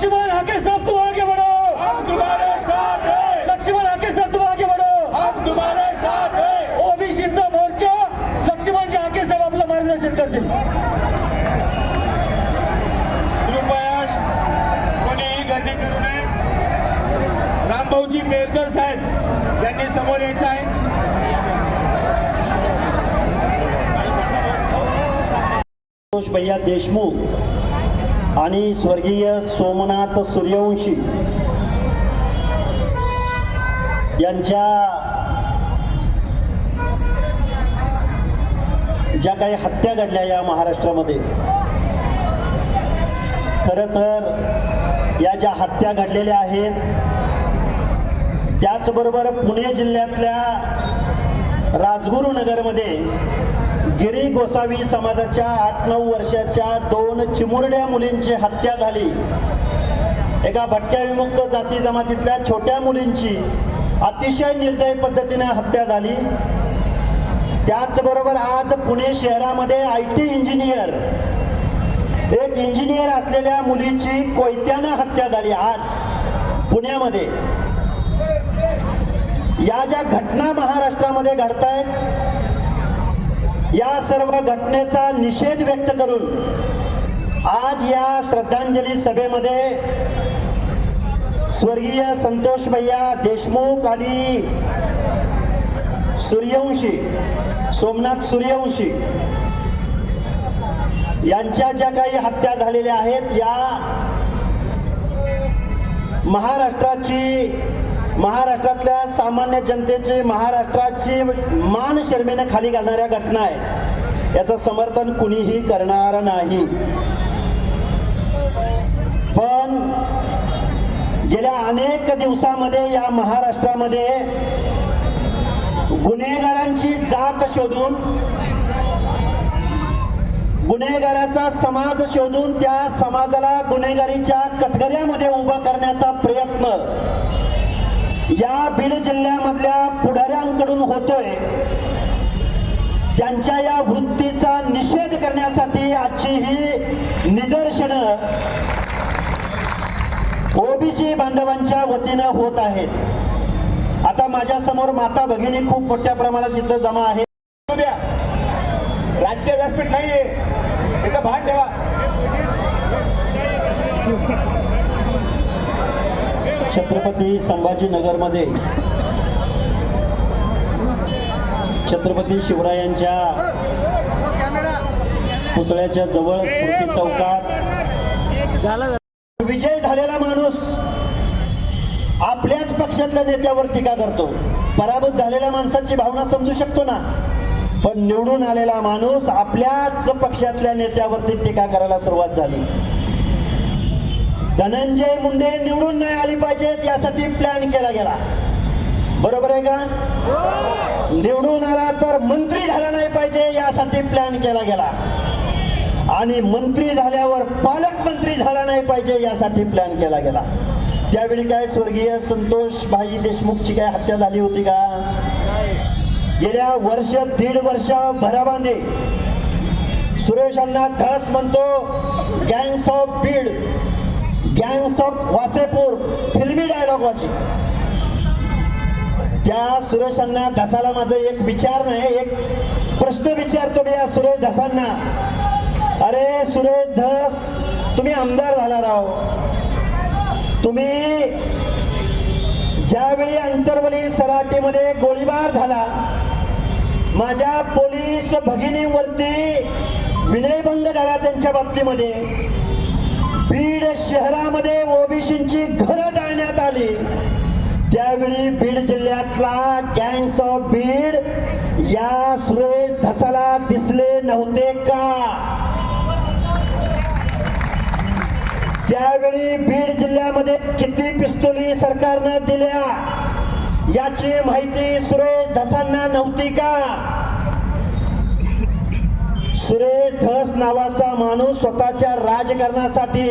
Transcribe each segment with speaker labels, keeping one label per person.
Speaker 1: लक्ष्मण हाके साहब तुम आगे बढ़ो।
Speaker 2: हम तुम्हारे साथ हैं।
Speaker 1: लक्ष्मण हाके साहब तुम आगे बढ़ो।
Speaker 2: हम तुम्हारे साथ हैं।
Speaker 1: ओबीसीचा मोर्चा लक्ष्मणजी हाके साहेब आपलं मार्गदर्शन करतील।
Speaker 2: कृपया कोणीही गर्दी करू नये. रामभाऊजी पेरकर साहेब यांनी समोर यायचं आहे.
Speaker 3: संतोष भैया देशमुख आणि स्वर्गीय सोमनाथ सूर्यवंशी यांच्या ज्या काही हत्या घडल्या या महाराष्ट्रामध्ये खरं तर या ज्या हत्या घडलेल्या आहेत त्याचबरोबर पुणे जिल्ह्यातल्या राजगुरुनगरमध्ये गिरी गोसावी समाजाच्या आठ नऊ वर्षाच्या दोन चिमुरड्या मुलींची हत्या झाली. एका भटक्या विमुक्त जाती जमातीतल्या छोट्या मुलींची अतिशय निर्दय पद्धतीने हत्या झाली. त्याचबरोबर आज पुणे शहरामध्ये आय टी इंजिनियर एक इंजिनियर असलेल्या मुलीची कोयत्यानं हत्या झाली आज पुण्यामध्ये. या ज्या घटना महाराष्ट्रामध्ये घडत आहेत या सर्व घटनेचा निषेध व्यक्त करून आज या श्रद्धांजली सभेमध्ये स्वर्गीय संतोष भैया देशमुख आणि सूर्यवंशी सोमनाथ सूर्यवंशी यांच्या ज्या काही हत्या झालेल्या आहेत या महाराष्ट्राची महाराष्ट्रातल्या सामान्य जनतेची महाराष्ट्राची मान शर्मेनं खाली घालणाऱ्या घटना आहे याचं समर्थन कुणीही करणार नाही. पण गेल्या अनेक दिवसामध्ये या महाराष्ट्रामध्ये गुन्हेगारांची जात शोधून गुन्हेगाराचा समाज शोधून त्या समाजाला गुन्हेगारीच्या कटगऱ्यामध्ये उभा करण्याचा प्रयत्न या बीड जिल्ह्यामधल्या पुढाऱ्यांकडून होतोय. त्यांच्या या वृत्तीचा निषेध करण्यासाठी आजची ही निदर्शनं ओबीसी बांधवांच्या वतीनं होत आहेत. आता माझ्यासमोर माता भगिनी खूप मोठ्या प्रमाणात इथं जमा
Speaker 2: आहे राजकीय व्यासपीठ नाहीये. त्याचं भान ठेवा.
Speaker 3: छत्रपती संभाजीनगरमध्ये छत्रपती शिवरायांच्या पुतळ्याच्या जवळ स्मृती चौकात विजय झालेला माणूस आपल्याच पक्षातल्या नेत्यावर टीका करतो. पराभूत झालेल्या माणसाची भावना समजू शकतो ना? पण निवडून आलेला माणूस आपल्याच पक्षातल्या नेत्यावरती टीका करायला सुरुवात झाली. धनंजय मुंडे निवडून नाही आली पाहिजेत यासाठी प्लॅन केला गेला. बरोबर आहे का? निवडून आला तर मंत्री झाला नाही पाहिजे यासाठी प्लॅन केला गेला. आणि मंत्री झाल्यावर पालकमंत्री झाला नाही पाहिजे यासाठी प्लॅन केला गेला. त्यावेळी काय स्वर्गीय संतोष भाई देशमुखची काय हत्या झाली होती का? गेल्या वर्ष दीड वर्ष भराबांधे सुरेशांना धस म्हणतो gangs of Beed gangs of Wasseypur filmy dialogue वाची. त्या सुरेशांना धसाला माझं एक विचार नाही एक प्रश्न विचारतो मी या सुरेश धसांना. अरे सुरेश धस तुम्ही आमदार झाला राव. तुम्ही ज्यावेळी अंतरवली सराटीमध्ये गोळीबार झाला माझ्या पोलीस भगिनीवरती विनयभंग झाला त्यांच्या बाबतीमध्ये. बीड शहरामध्ये ओबीसींची घरं जाळण्यात आली. त्यावेळी बीड जिल्ह्यातला गँग्स ऑफ बीड या सुरेश धसाला दिसले नव्हते का? त्यावेळी बीड जिल्ह्यामध्ये किती पिस्तुली सरकारनं दिल्या? याची माहिती सुरेश धसांना नव्हती का? सुरेश धस नावाचा माणूस स्वतःच्या राजकारणासाठी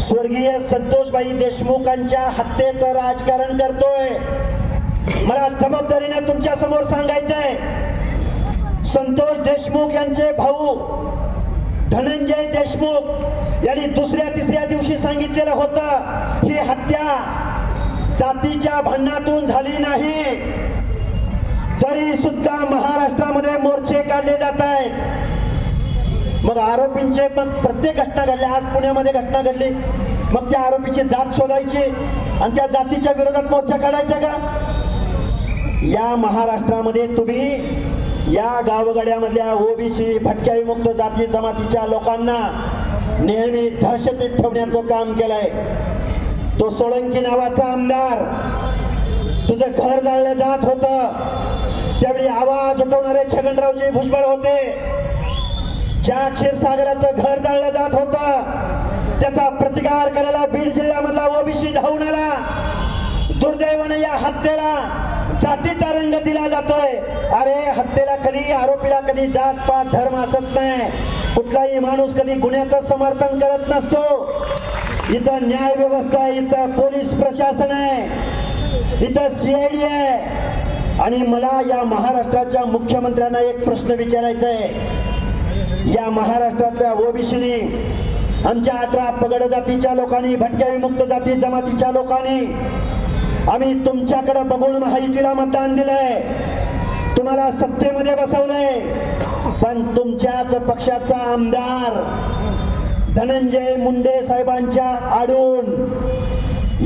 Speaker 3: स्वर्गीय संतोषबाई देशमुखांच्या हत्येचं राजकारण करतोय. मला जबाबदारीने तुमच्यासमोर सांगायचंय. संतोष देशमुख यांचे भाऊ धनंजय देशमुख यांनी दुसऱ्या तिसऱ्या दिवशी सांगितलेलं होतं ही हत्या जातीच्या भांडणातून झाली नाही. तरी सुद्धा महाराष्ट्रामध्ये मोर्चे काढले जात आहेत. मग आरोपींचे पण प्रत्येक घटना घडल्या. आज पुण्यामध्ये घटना घडली. मग त्या आरोपीची जात शोधायची. आणि त्या जातीच्या विरोधात मोर्चा काढायचा का? या महाराष्ट्रामध्ये तुम्ही या गावगड्यामधल्या ओबीसी भटक्या विमुक्त जाती जमातीच्या लोकांना नेहमी दहशतीत ठेवण्याचं काम केलंय. तो सोळंकी नावाचा आमदार. तुझं घर जाळलं जात होतं. त्यावेळी आवाज उठवणारे छगनरावजी भुजबळ होते ज्या क्षीरसागराचं घर जाळलं जात होतं त्याचा प्रतिकार करायला बीड जिल्ह्यामधला ओबीसी धावून आला. दुर्दैवाने या हत्येला जातीचा रंग दिला जातोय. अरे हत्येला कधी आरोपीला कधी जात पात धर्म असत नाही. कुठलाही माणूस कधी गुन्ह्याचं समर्थन करत नसतो. इथं न्याय व्यवस्था आहे इथं पोलीस प्रशासन आहे इथं सीआयडी आहे. आणि मला या महाराष्ट्राच्या मुख्यमंत्र्यांना एक प्रश्न विचारायचा आहे. या महाराष्ट्रातल्या ओबीसीनी आमच्या अठरा पगड जातीच्या लोकांनी भटक्या विमुक्त जाती जमातीच्या लोकांनी आम्ही तुमच्याकडे बघून महायुतीला मतदान दिलंय. तुम्हाला सत्तेमध्ये बसवलंय. पण तुमच्याच पक्षाचा आमदार धनंजय मुंडे साहेबांच्या आडून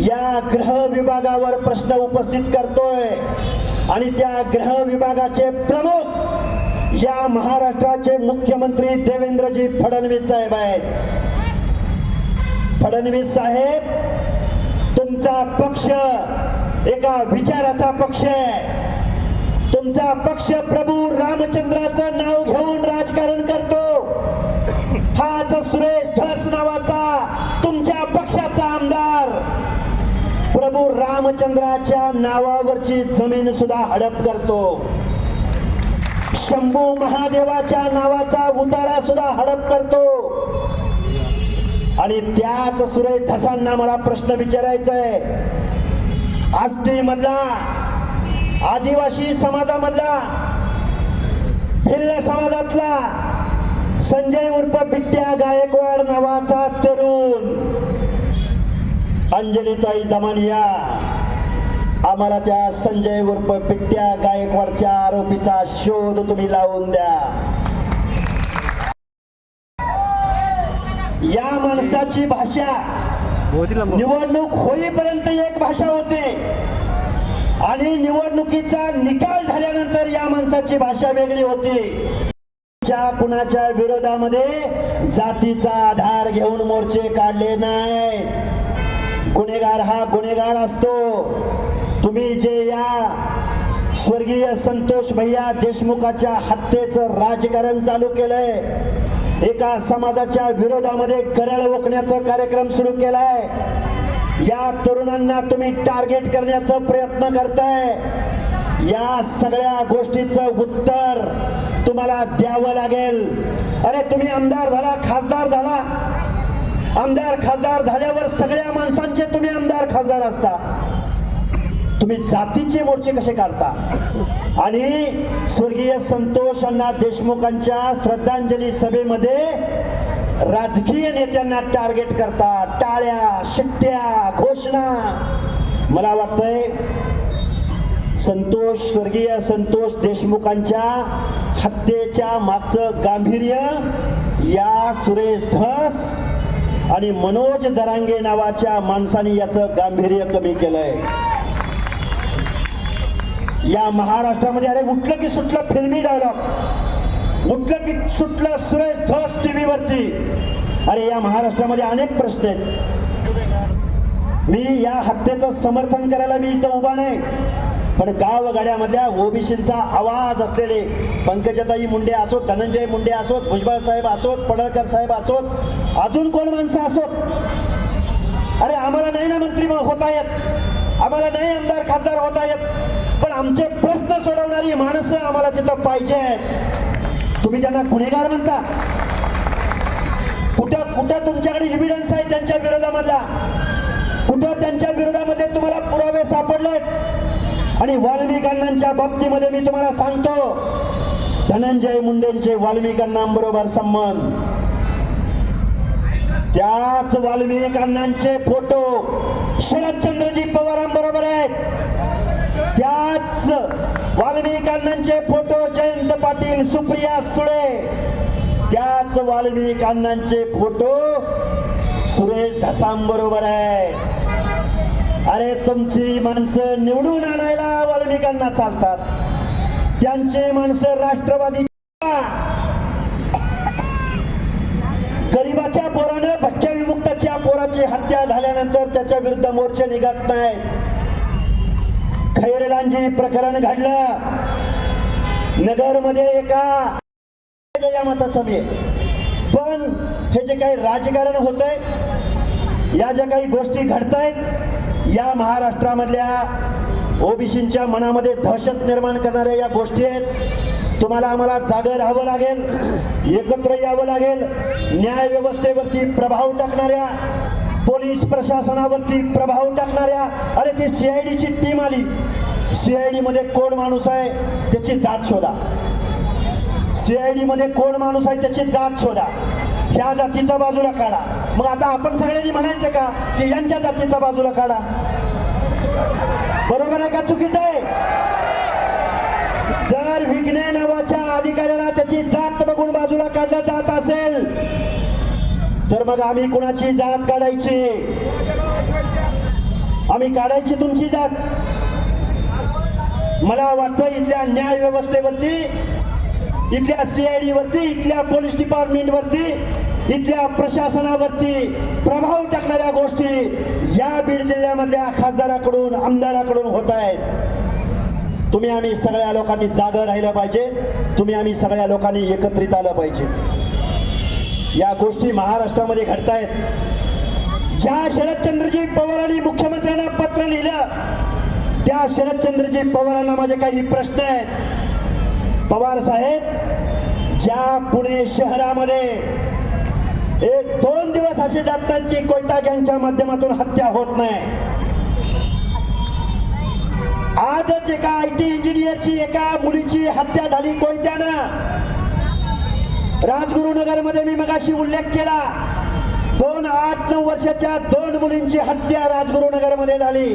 Speaker 3: या गृह विभागावर प्रश्न उपस्थित करतोय. आणि त्या ग्रह विभागाचे प्रमुख या महाराष्ट्राचे मुख्यमंत्री देवेंद्रजी फडणवीस साहेब आहेत. फडणवीस साहेब तुमचा पक्ष एका विचाराचा पक्ष आहे. तुमचा पक्ष प्रभू रामचंद्राचं नाव घेऊन राजकारण करतो. हाच सुरेश धस नावाचा तुमच्या पक्षाचा आमदार प्रभू रामचंद्राच्या नावावरची जमीन सुद्धा हडप करतो. शंभू महादेवाच्या नावाचा उतारा सुद्धा हडप करतो. आणि त्याच सुरेश धसांना मला प्रश्न विचारायचा आहे आष्टी मधला आदिवासी समाजामधला भिल्ल समाजातला संजय उर्फ बिट्ट्या गायकवाड नावाचा तरुण. अंजलीताई दमानिया आम्हाला त्या संजय उर्फ पिट्ट्या गायकवाडच्या आरोपीचा शोध तुम्ही लावून द्या. या माणसाची भाषा निवडणूक होईपर्यंत एक भाषा होते. आणि निवडणुकीचा निकाल झाल्यानंतर या माणसाची भाषा वेगळी होती. च्या कुणाच्या विरोधामध्ये जातीचा आधार घेऊन मोर्चे काढले नाही गुन्हेगार हा गुन्हेगार असतो. तुम्ही जे या स्वर्गीय संतोष भैया देशमुखाच्या हत्येचं राजकारण चालू केलंय एका समाजाच्या विरोधामध्ये गरळ ओकण्याचा कार्यक्रम सुरू केलाय. या तरुणांना तुम्ही टार्गेट करण्याचा प्रयत्न करताय. या सगळ्या गोष्टीचं उत्तर तुम्हाला द्यावं लागेल. अरे तुम्ही आमदार झाला खासदार झाला. आमदार खासदार झाल्यावर सगळ्या माणसांचे तुम्ही आमदार खासदार असता. तुम्ही जातीचे मोर्चे कसे काढता? आणि स्वर्गीय संतोष अण्णा देशमुखांच्या श्रद्धांजली सभेमध्ये राजकीय नेत्यांना टार्गेट करता टाळ्या शिट्ट्या घोषणा. मला वाटतंय संतोष स्वर्गीय संतोष देशमुखांच्या हत्येच्या मागचं गांभीर्य या सुरेश धस आणि मनोज जरांगे नावाच्या माणसाने याचं गांभीर्य कमी केलंय. या महाराष्ट्रामध्ये अरे उठलं की सुटलं फिल्मी डायलॉग उठलं की सुटलं सुरेश धस टीव्हीवरती. अरे या महाराष्ट्रामध्ये अनेक प्रश्न आहेत. मी या हत्येचं समर्थन करायला मी इथं उभा नाही. पण गावगाड्यामधल्या ओबीसींचा आवाज असलेले पंकजाताई मुंडे असोत धनंजय मुंडे असोत भुजबळ साहेब असोत पडळकर साहेब असोत अजून कोण माणसं असोत? अरे आम्हाला नाही ना मंत्री होता येत. आम्हाला नाही आमदार खासदार होता येत. पण आमचे प्रश्न सोडवणारी माणसं आम्हाला तिथं पाहिजे आहेत. तुम्ही त्यांना गुन्हेगार म्हणता. कुठं कुठं तुमच्याकडे इव्हिडन्स आहे त्यांच्या विरोधामधला? कुठं त्यांच्या विरोधामध्ये तुम्हाला पुरावे सापडलेत? आणि वाल्मिकांच्या बाबतीमध्ये मी तुम्हाला सांगतो धनंजय मुंडेंचे वाल्मिकांबरोबर संबंध. त्याच वाल्मिक फोटो शरदचंद्रजी पवारांबरोबर आहेत. त्याच वाल्मिक फोटो जयंत पाटील सुप्रिया सुळे. त्याच वाल्मिक फोटो सुरेश धसांबरोबर आहेत. अरे तुमची माणसं निवडून आणायला वाल्मिकांना चालतात. त्यांचे माणसं राष्ट्रवादी गरीबाच्या पोरानं भटक्या विमुक्ताच्या पोराची हत्या झाल्यानंतर त्याच्या विरुद्ध मोर्चे निघत नाही खैरलांजी प्रकरण घडलं. नगरमध्ये एका या मताचं मी. पण हे जे काही राजकारण होतय या ज्या काही गोष्टी घडतायत या महाराष्ट्रामधल्या ओबीसींच्या मनामध्ये दहशत निर्माण करणाऱ्या या गोष्टी आहेत. तुम्हाला आम्हाला जागं राहावं लागेल एकत्र यावं लागेल. न्याय व्यवस्थेवरती प्रभाव टाकणाऱ्या पोलीस प्रशासनावरती प्रभाव टाकणाऱ्या अरे ती सीआयडीची टीम आली. सीआयडी मध्ये कोण माणूस आहे त्याची जात शोधा. सीआयडी मध्ये कोण माणूस आहे त्याची जात शोधा. ह्या जातीचा बाजूला काढा. मग आता आपण सगळ्यांनी म्हणायचं का की यांच्या जातीचा बाजूला काढा. बरोबर आहे का? चुकीचं आहे. जर विघ्ने नावाच्या अधिकाऱ्याला त्याची जात बघून बाजूला काढलं जात असेल तर मग आम्ही कुणाची जात काढायची? आम्ही काढायची तुमची जात. मला वाटतं इथल्या न्याय व्यवस्थेवरती इथल्या सीआयडी वरती इथल्या पोलीस डिपार्टमेंट वरती इथल्या प्रशासनावरती प्रभाव टाकणाऱ्या गोष्टी या बीड जिल्ह्यामधल्या खासदाराकडून आमदाराकडून होत आहेत. तुम्ही आम्ही सगळ्या लोकांनी जागं राहिलं पाहिजे. तुम्ही आम्ही सगळ्या लोकांनी एकत्रित आलं पाहिजे. या गोष्टी महाराष्ट्रामध्ये घडत आहेत. ज्या शरदचंद्रजी पवारांनी मुख्यमंत्र्यांना पत्र लिहिलं त्या शरदचंद्रजी पवारांना माझे काही प्रश्न आहेत. पवार साहेब ज्या पुणे शहरामध्ये दोन दिवस असे जात नाहीत की कोयता गँगच्या माध्यमातून हत्या होत नाही. आजच एका आय टी इंजिनियरची एका मुलीची हत्या झाली कोयत्यानं. राजगुरुनगरमध्ये मी मगाशी उल्लेख केला. दोन आठ नऊ वर्षाच्या दोन मुलींची हत्या राजगुरुनगरमध्ये झाली.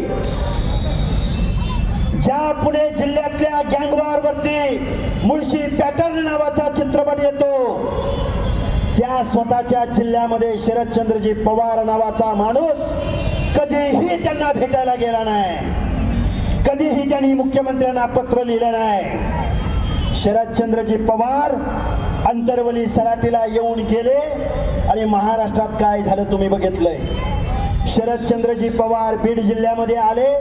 Speaker 3: ज्या पुणे जिल्ह्यातल्या गँगवार वरती मुळशी पॅटर्न नावाचा चित्रपट येतो. त्या स्वतःच्या जिल्ह्यामध्ये शरदचंद्रजी पवार नावाचा माणूस कधीही त्यांना भेटायला गेला नाही. कधीही त्यांनी मुख्यमंत्र्यांना पत्र लिहिलं नाही. शरदचंद्रजी पवार अंतरवली सराटीला येऊन गेले आणि महाराष्ट्रात काय झालं तुम्ही बघितलंय. शरदचंद्रजी पवार बीड जिल्ह्यामध्ये आले.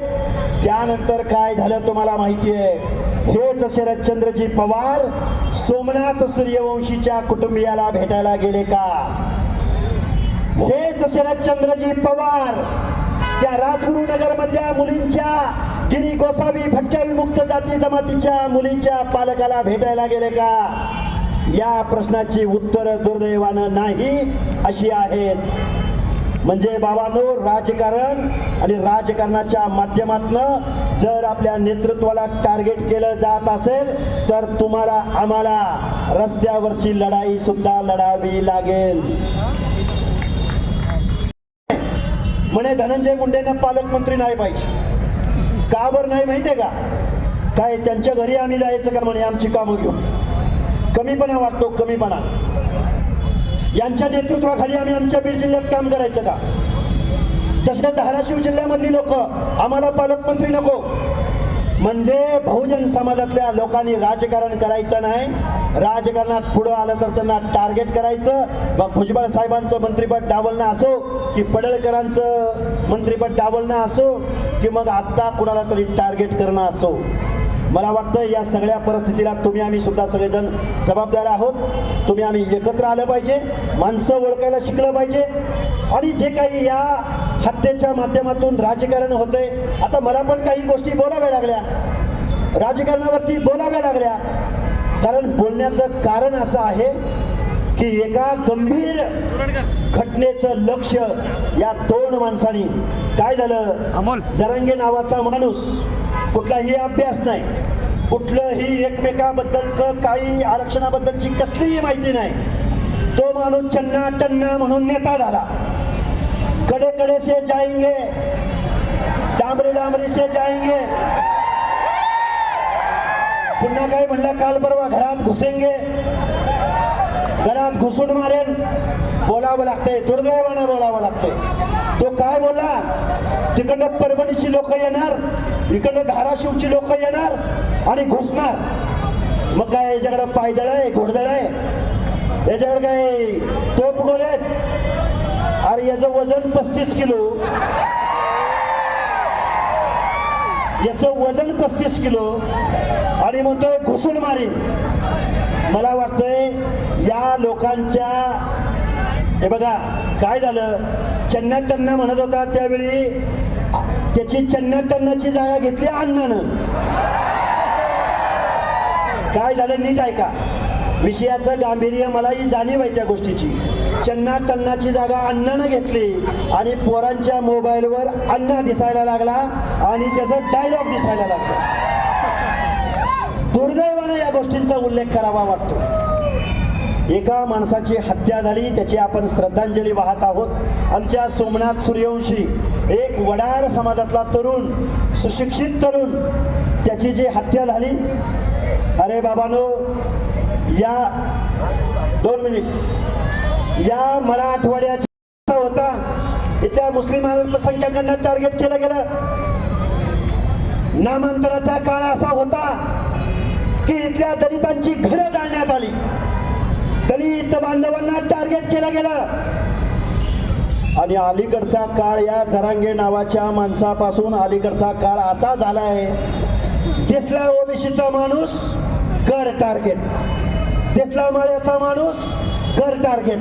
Speaker 3: त्यानंतर काय झालं तुम्हाला माहिती आहे हेच शरदचंद्रजी पवार सोमनाथ सूर्यवंशीच्या कुटुंबियाला भेटायला गेले का? हेच शरदचंद्रजी पवार त्या राजगुरुनगर मधल्या मुलींच्या गिरी गोसावी भटक्या विमुक्त जाती जमातीच्या मुलींच्या पालकाला भेटायला गेले का? या प्रश्नाची उत्तर दुर्दैवानं नाही अशी आहेत. म्हणजे बाबांनो राजकारण आणि राजकारणाच्या माध्यमातनं जर आपल्या नेतृत्वाला टार्गेट केलं जात असेल तर तुम्हाला आम्हाला रस्त्यावरची लढाई सुद्धा लढावी लागेल. म्हणे धनंजय मुंडेंना पालकमंत्री नाही पाहिजे. का बरं नाही माहितीये का? काय त्यांच्या घरी आम्ही जायचं का म्हणे आमची कामं घेऊन? कमीपणा वाटतो कमीपणा. यांच्या नेतृत्वाखाली आम्ही आमच्या बीड जिल्ह्यात काम करायचं का? तसंच धाराशिव जिल्ह्यामधली लोक आम्हाला पालकमंत्री नको. म्हणजे बहुजन समाजातल्या लोकांनी राजकारण करायचं नाही. राजकारणात पुढं आलं तर त्यांना टार्गेट करायचं. मग भुजबळ साहेबांचं मंत्रिपद डावलणं असो की पडळकरांचं मंत्रिपद डावलणं असो की मग आत्ता कुणाला तरी टार्गेट करणं असो. मला वाटतं या सगळ्या परिस्थितीला तुम्ही आम्ही सुद्धा सगळेजण जबाबदार आहोत. तुम्ही आम्ही एकत्र आलं पाहिजे माणसं ओळखायला शिकलं पाहिजे. आणि जे काही या हत्येच्या माध्यमातून राजकारण होतंय आता मला पण काही गोष्टी बोलाव्या लागल्या. राजकारणावरती बोलाव्या लागल्या. कारण बोलण्याचं कारण असं आहे की एका गंभीर घटनेचं लक्ष या दोन माणसांनी. काय झालं?
Speaker 4: अमोल.
Speaker 3: जरांगे नावाचा माणूस कुठलाही अभ्यास नाही. कुठलंही एकमेकाबद्दलचं काही आरक्षणाबद्दलची कसलीही माहिती नाही. तो माणूस चन्ना टन्ना म्हणून नेता झाला. कडे कडे से जाएंगे. डांबरी डांबरी से जाएंगे. पुन्हा काय म्हणलं? काल परवा घरात घुसेंगे. घरात घुसून मारेन. बोलावं लागतंय. दुर्दैवानं बोलावं लागतंय. तो काय बोलला? तिकडनं परभणीची लोक येणार इकडनं धाराशिवची लोक येणार आणि घुसणार. मग काय याच्याकडं पायदळ आहे घोडदळ आहे? याच्याकडे काय तोप गोळे आहेत? अरे याचं वजन पस्तीस किलो. याचं वजन पस्तीस किलो. आणि म्हणतोय घुसून मारीन. मला वाटतंय या लोकांच्या हे बघा काय झालं? चन्नाटन्ना म्हणत होता त्यावेळी त्याची चन्नाटन्नाची जागा घेतली अण्णानं. काय झालं नीट ऐका. विषयाचं गांभीर्य मलाही जाणीव आहे त्या गोष्टीची. चन्ना टन्नाची जागा अण्णानं घेतली आणि पोरांच्या मोबाईलवर अण्णा दिसायला लागला आणि त्याचा डायलॉग दिसायला लागला. दुर्दैवानं या गोष्टींचा उल्लेख करावा वाटतो. एका माणसाची हत्या झाली त्याची आपण श्रद्धांजली वाहत आहोत. आमच्या सोमनाथ सूर्यवंशी एक वडार समाजातला तरुण सुशिक्षित तरुण त्याची जी हत्या झाली अरे बाबानो या दोन मिनिट. या मराठवाड्याचा होता. इथल्या मुस्लिम अल्पसंख्याकांना टार्गेट केलं गेलं. नामांतराचा काळ असा होता की इथल्या दलितांची घरं जाळण्यात आली. दलित बांधवांना टार्गेट केला गेला. आणि अलीकडचा काळ या झरांगे नावाच्या माणसापासून अलीकडचा काळ असा झाला आहे दिसला ओबीसीचा माणूस कर टार्गेट दिसला माळ्याचा माणूस कर टार्गेट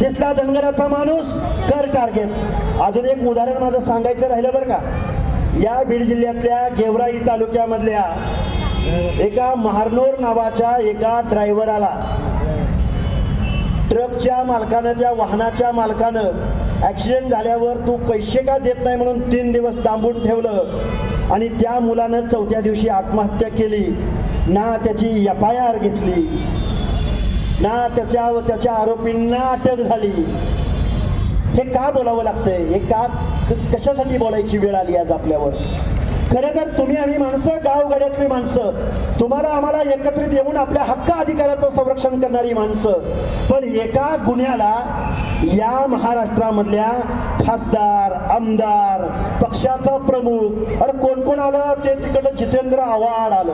Speaker 3: दिसला धनगराचा माणूस कर टार्गेट अजून एक उदाहरण माझं सांगायचं राहिलं बरं का. या बीड जिल्ह्यातल्या गेवराई तालुक्यामधल्या एका महारनोर नावाच्या एका ड्रायव्हराला ट्रकच्या मालकानं त्या वाहनाच्या मालकानं ॲक्सिडेंट झाल्यावर तू पैसे का देत नाही म्हणून तीन दिवस थांबून ठेवलं? आणि त्या मुलानं चौथ्या दिवशी आत्महत्या केली. ना त्याची एफ आय आर घेतली. ना त्याच्या त्याच्या आरोपींना अटक झाली. हे का बोलावं लागतंय? हे का क- कशासाठी बोलायची वेळ आली आज आपल्यावर? खरं तर तुम्ही आम्ही माणसं गावगड्यातली माणसं तुम्हाला आम्हाला एकत्रित येऊन आपल्या हक्क अधिकाराचं संरक्षण करणारी माणसं पण एका गुन्ह्याला या महाराष्ट्रामधल्या खासदार आमदार पक्षाचा प्रमुख अरे कोण कोण आलं? ते तिकडं जितेंद्र आव्हाड आलं.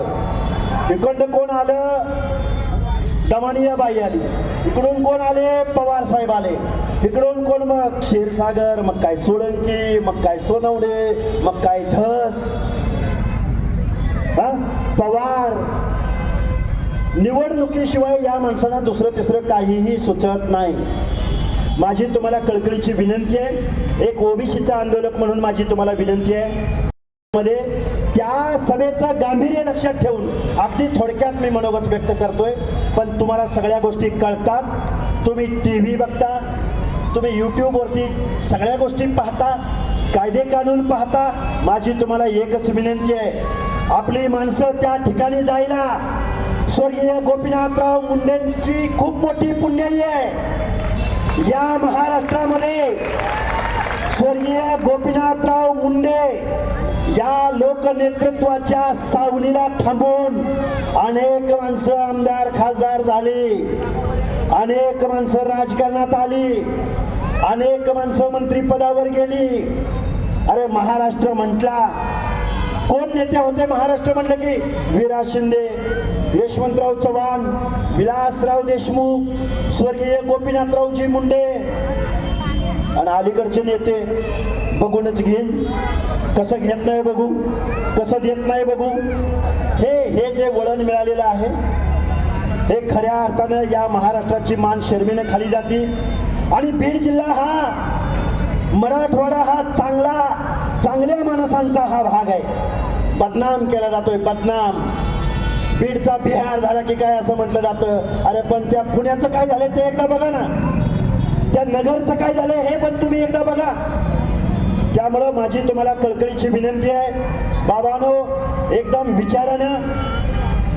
Speaker 3: इकडं कोण आलं? दमानिया बाई आली. इकडून कोण आले? पवार साहेब आले. इकडून कोण मग? क्षीरसागर मग काय सोळंकी मग काय सोनवडे मग काय धस. हा? पवार. निवडणुकीशिवाय या माणसाला दुसरं तिसरं काहीही सुचत नाही. माझी तुम्हाला कळकळीची विनंती आहे. एक ओबीसीचा आंदोलक म्हणून माझी तुम्हाला विनंती आहे. मध्ये त्या सभेचं गांभीर्य लक्षात ठेवून अगदी थोडक्यात मी मनोगत व्यक्त करतोय पण तुम्हाला सगळ्या गोष्टी कळतात. तुम्ही टी व्ही बघता तुम्ही यूट्यूबवरती सगळ्या गोष्टी पाहता कायदे कानून पाहता. माझी तुम्हाला एकच विनंती आहे आपली माणसं त्या ठिकाणी जायला. स्वर्गीय गोपीनाथराव मुंडेंची खूप मोठी पुण्याई आहे. या महाराष्ट्रामध्ये स्वर्गीय गोपीनाथराव मुंडे या लोकनेतृत्वाच्या सावलीला थांबून अनेक माणसं आमदार खासदार झाली. अनेक माणसं राजकारणात आली. अनेक माणसं मंत्रिपदावर गेली. अरे महाराष्ट्र म्हटला. कोण नेते होते महाराष्ट्र म्हटलं की? विराज शिंदे यशवंतराव चव्हाण विलासराव देशमुख स्वर्गीय गोपीनाथरावजी मुंडे. आणि अलीकडचे नेते. बघूनच घेईन कसं घेत नाही बघू? कसं देत नाही बघू? हे हे जे वळण मिळालेलं आहे हे खऱ्या अर्थानं या महाराष्ट्राची मान शर्मीने खाली जाते. आणि बीड जिल्हा हा मराठवाडा हा चांगला चांगल्या माणसांचा हा भाग आहे. बदनाम केला जातोय बदनाम. बीडचा बिहार झाला की काय असं म्हटलं जातं? अरे पण त्या पुण्याचं काय झालं ते एकदा बघा ना. त्या नगरचं काय झालं हे पण तुम्ही एकदा बघा. त्यामुळं माझी तुम्हाला कळकळीची विनंती आहे. बाबानो एकदम विचारानं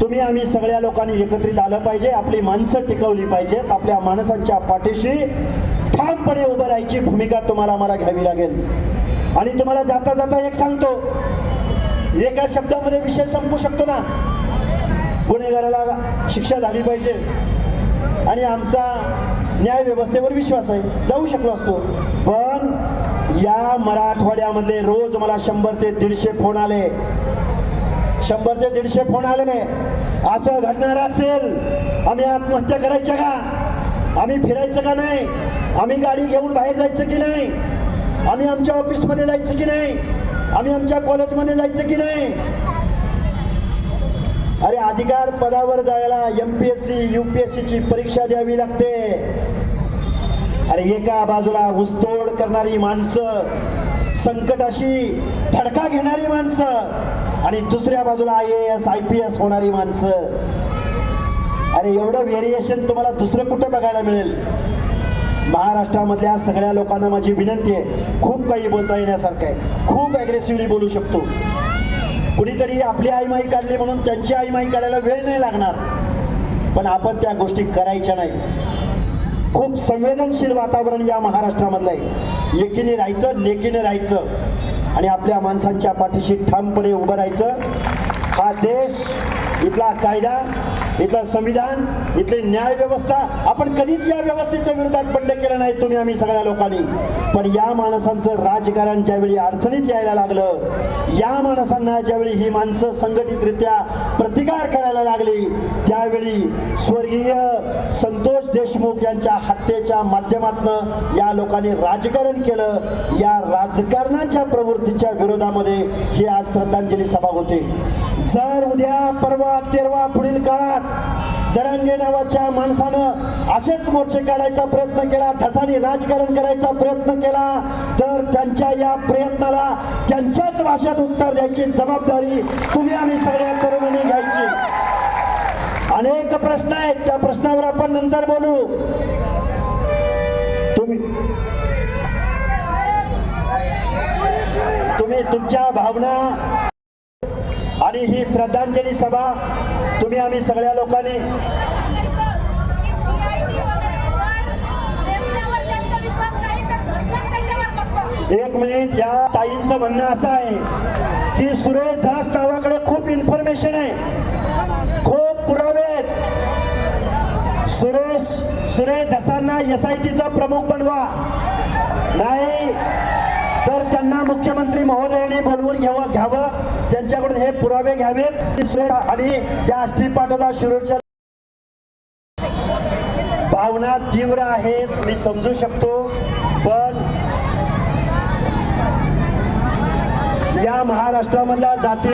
Speaker 3: तुम्ही आम्ही सगळ्या लोकांनी एकत्रित आलं पाहिजे आपली माणसं टिकवली पाहिजेत आपल्या माणसांच्या पाठीशी ठामपणे उभं राहायची भूमिका तुम्हाला मला घ्यावी लागेल. आणि तुम्हाला जाता जाता एक सांगतो एका शब्दामध्ये विषय संपू शकतो ना? गुन्हेगाराला शिक्षा झाली पाहिजे. आणि आमचा न्याय व्यवस्थेवर विश्वास आहे. जाऊ शकलो असतो. पण या मराठवाड्यामध्ये रोज मला शंभर ते दीडशे फोन आले. शंभर ते दीडशे फोन आले. असं घडणार असेल आम्ही आत्महत्या करायच्या का? आम्ही फिरायचं का नाही? आम्ही गाडी घेऊन बाहेर जायचं की नाही? आम्ही आमच्या ऑफिसमध्ये जायचं की नाही? आम्ही आमच्या कॉलेजमध्ये जायचं की नाही? अरे अधिकार पदावर जायला M P S C U P S सीची परीक्षा द्यावी लागते. अरे एका बाजूला घुसतोड करणारी माणसं संकटाशी धडका घेणारी माणसं आणि दुसऱ्या बाजूला I A S I P S होणारी माणसं. अरे एवढं व्हेरिएशन तुम्हाला दुसरं कुठं बघायला मिळेल? महाराष्ट्रामधल्या सगळ्या लोकांना माझी विनंती आहे खूप काही बोलता येण्यासारखं आहे. खूप ॲग्रेसिव्हली बोलू शकतो. कुणीतरी आपली आईमाई काढली म्हणून त्यांची आईमाई काढायला वेळ नाही लागणार. पण आपण त्या गोष्टी करायच्या नाही खूप संवेदनशील वातावरण या महाराष्ट्रामधलं आहे. एकीने राहायचं लेकीने राहायचं. आणि आपल्या माणसांच्या पाठीशी ठामपणे उभं राहायचं. हा देश इथला कायदा इथलं संविधान इथली न्याय व्यवस्था आपण कधीच या व्यवस्थेच्या विरोधात बंड केलं नाही तुम्ही आम्ही सगळ्या लोकांनी. पण या माणसांचं राजकारण ज्यावेळी अडचणीत यायला लागलं या माणसांना ज्यावेळी ही माणसं संघटितरित्या प्रतिकार करायला लागली. त्यावेळी स्वर्गीय संतोष देशमुख यांच्या हत्येच्या माध्यमातून या लोकांनी राजकारण केलं. या राजकारणाच्या प्रवृत्तीच्या विरोधामध्ये ही आज श्रद्धांजली सभा होते. जर उद्या परवा तेरवा पुढील काळात जरांगे नावाच्या माणसानं असेच मोर्चे काढायचा प्रयत्न केला ठसाने राजकारण करायचा प्रयत्न केला तर त्यांच्या या प्रयत्नाला त्यांच्याच भाषेत उत्तर द्यायची जबाबदारी तुम्ही आम्ही सगळ्या तरुणांनी घ्यायची. अनेक प्रश्न आहेत त्या प्रश्नावर आपण नंतर बोलू. तुम्ही तुम्ही तुमच्या भावना आणि ही श्रद्धांजली सभा तुम्ही आम्ही सगळ्या लोकांनी एक मिनिट या ताईंचं म्हणणं असं आहे की सुरेश दास नावाकडे खूप इन्फॉर्मेशन आहे. खूप पुरावे आहेत. सुरेश सुरेश दासांना एस आय टीचा प्रमुख बनवा. नाही त्यांना मुख्यमंत्री महोदयांनी बोलवून घ्यावं घ्यावं. त्यांच्याकडून हे पुरावे घ्यावेत. आणि त्या आष्टी पाटोदा शिरूरच्या भावना तीव्र आहेत मी समजू शकतो. पण या महाराष्ट्रामधला जाती